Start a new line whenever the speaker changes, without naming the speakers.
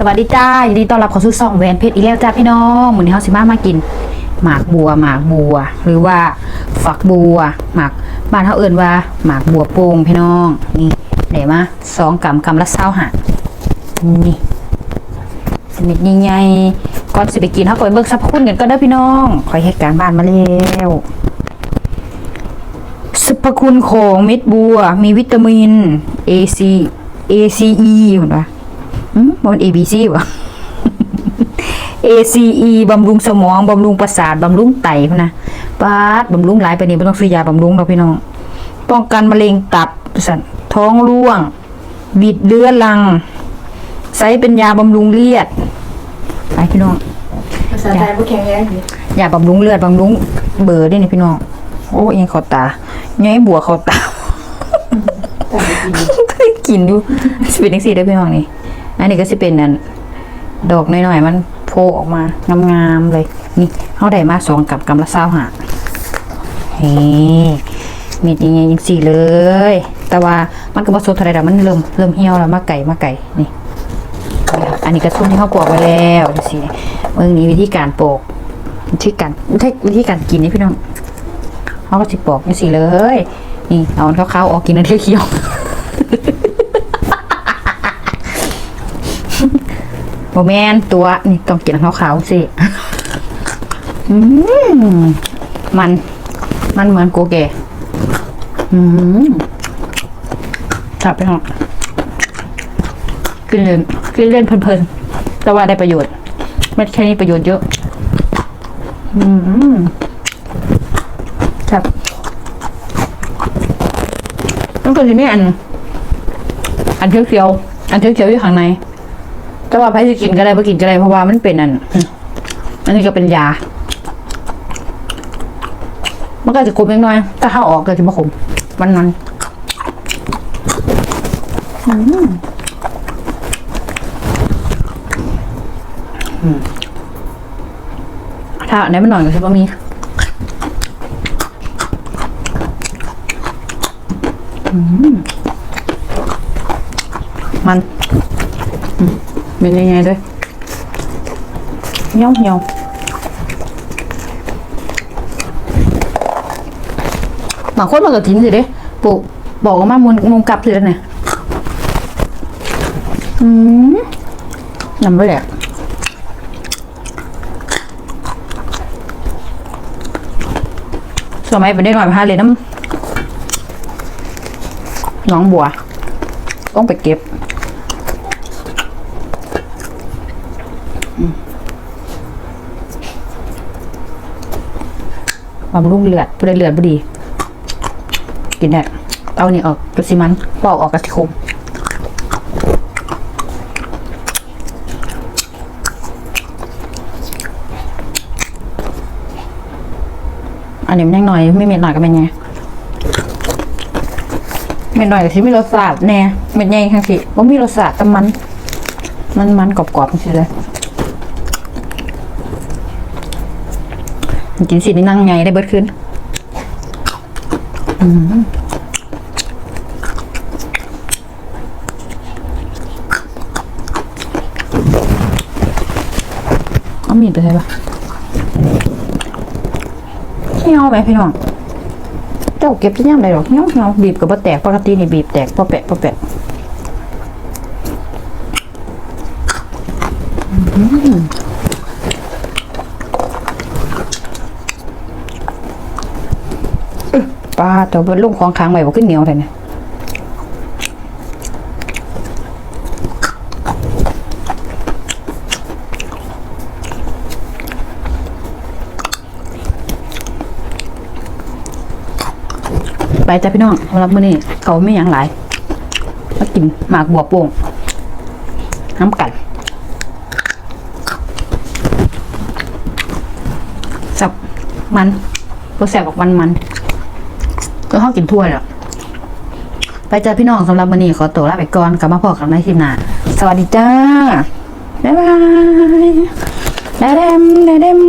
สวัสดีจ้ายินดีต้อนรับเข้าสู่ช่องแหวนเพชรอีกแล้วจ้าพี่น้องมื้อนี้เฮาสิมามากิน หมากบัว หมากบัว หรือว่าฝักบัว หมากบ้านเฮาเอิ้นว่า หมากบัวโป่งพี่น้องนี่ได้มาสองกำกำละ20หานี่สนิทใหญ่ๆก่อนสิไปกินเฮาก็ไปเบิ่งสรรพคุณกันก่อนเด้อพี่น้องคอยเฮ็ดการบ้านมาแล้วสรรพคุณของเม็ดบัว มีวิตามิน A C A C E เห็นปะ อืมมัน A B C วะ A C E บำรุงสมองบำรุงประสาทบำรุงไตพะนะปาดบำรุงหลายไปนี่ไม่ต้องซื้อยาบำรุงเราพี่น้อง ป้องกันมะเร็งตับสันท้องร่วง บิดเลือดลังใช้เป็นยาบำรุงเลือดไปพี่น้อง
ภาษาไทยพวกแข็งแรงดี
ยาบำรุงเลือดบำรุงเบอร์ด้วยนี่พี่น้อง โอ้ยังเขาตาไงบัวเขาตา
แต่ไม่กิน
เคยกินอยู่สเป็นจังซี่ได้อพี่น้องนี่ อันนี้ก็สิเป็นนั่นดอกน้อยๆมันโผล่ออกมางามๆเลย นี่เฮาได้มาสองกับกำละ20หาเฮ้มีดยังไงยังสี่เลย แต่ว่ามันก็บสดเท่าไร่ดอกมันเริ่มเริ่มเหี่ยวแล้วมาไก่มาไก่นี่อันนี้ก็ทุ่มที่เฮาปอกไว้แล้วจังซี่เบิ่งนี้วิธีการปอกวิธีการวิธีการกินนี่พี่น้องเฮาก็สิปอกจังซี่เลย นี่เอาอันขาๆออกกินอันเขียวๆ โมแมนตัวนี่ต้องกินขาวๆสิมัน มันเหมือนโกเกอืมจับไปหอกกินเล่นกินเล่นเพลินๆ แต่ว่าได้ประโยชน์ ไม่แค่นี้ประโยชน์เยอะ อืมครับต้องกินนี่อัน อันเขียวๆอันเขียวๆอยู่ข้างใน แต่ว่าใครจะกินก็ได้ไม่กินก็ได้เพราะว่ามันเป็นอัน อันนี้ก็เป็นยา มันก็จะขมเล็กน้อย ถ้าเข้าออกก็จะมาขมมันมันถ้าอันไหนมันหน่อยก็จะบะมีอืมมัน เป็นยังไงด้วยเหี่ยวเหี่ยวบางคนมันก็ทิ้งสิเด้ปลูกบอกว่ามามุนมุงกลับสิแล้วเนี่ยอืมนำไปแหละสมัยเป็นได้หน่อยพาเลยน้ำน้องบัว ต้องไปเก็บ บำรุงเลือดผู้ใดเลือดบดี กินได้ เอานี่ออกกระสิมันปอกออกกระสิคมอันนี้มันยังหน่อย ไม่เม็ดหน่อยก็เป็นไงเม็ดหน่อยก็สิมีรสชาติแน่เม็ดใหญ่ทั้งสิบ่ามีรสชาติแต่มัน มันมันกรอบๆจังเลย กินสินี่นั่งไงได้เบิดขึ้นอืมเอามีดไปใช่ปะเหี่ยวไหมพี่น้องเจ้าเก็บที่ย่ำได้หรอกเหี่ยวเหี่ยวบีบกับบ่แตกปกตินี่บีบแตกพอแปะพอแปะอืม ปลาตัวเป็นลูกของค้างไว้บ่ขึ้นเหนียวเลยเนี่ยไปจ้ะพี่น้องสำหรับมื้อนี้เขาไม่หยังหลายมากินหมากบัวโป่งน้ำกันสับมันรสแสบออกมันมัน ก็ห้องกินถ้วยแล้วไปเจอพี่น้องสำหรับวันนี้ขอตัวลาไปก่อนกลับมาพอกันในคลิปหน้าสวัสดีจ้าบ๊ายบายแดมแดมแดม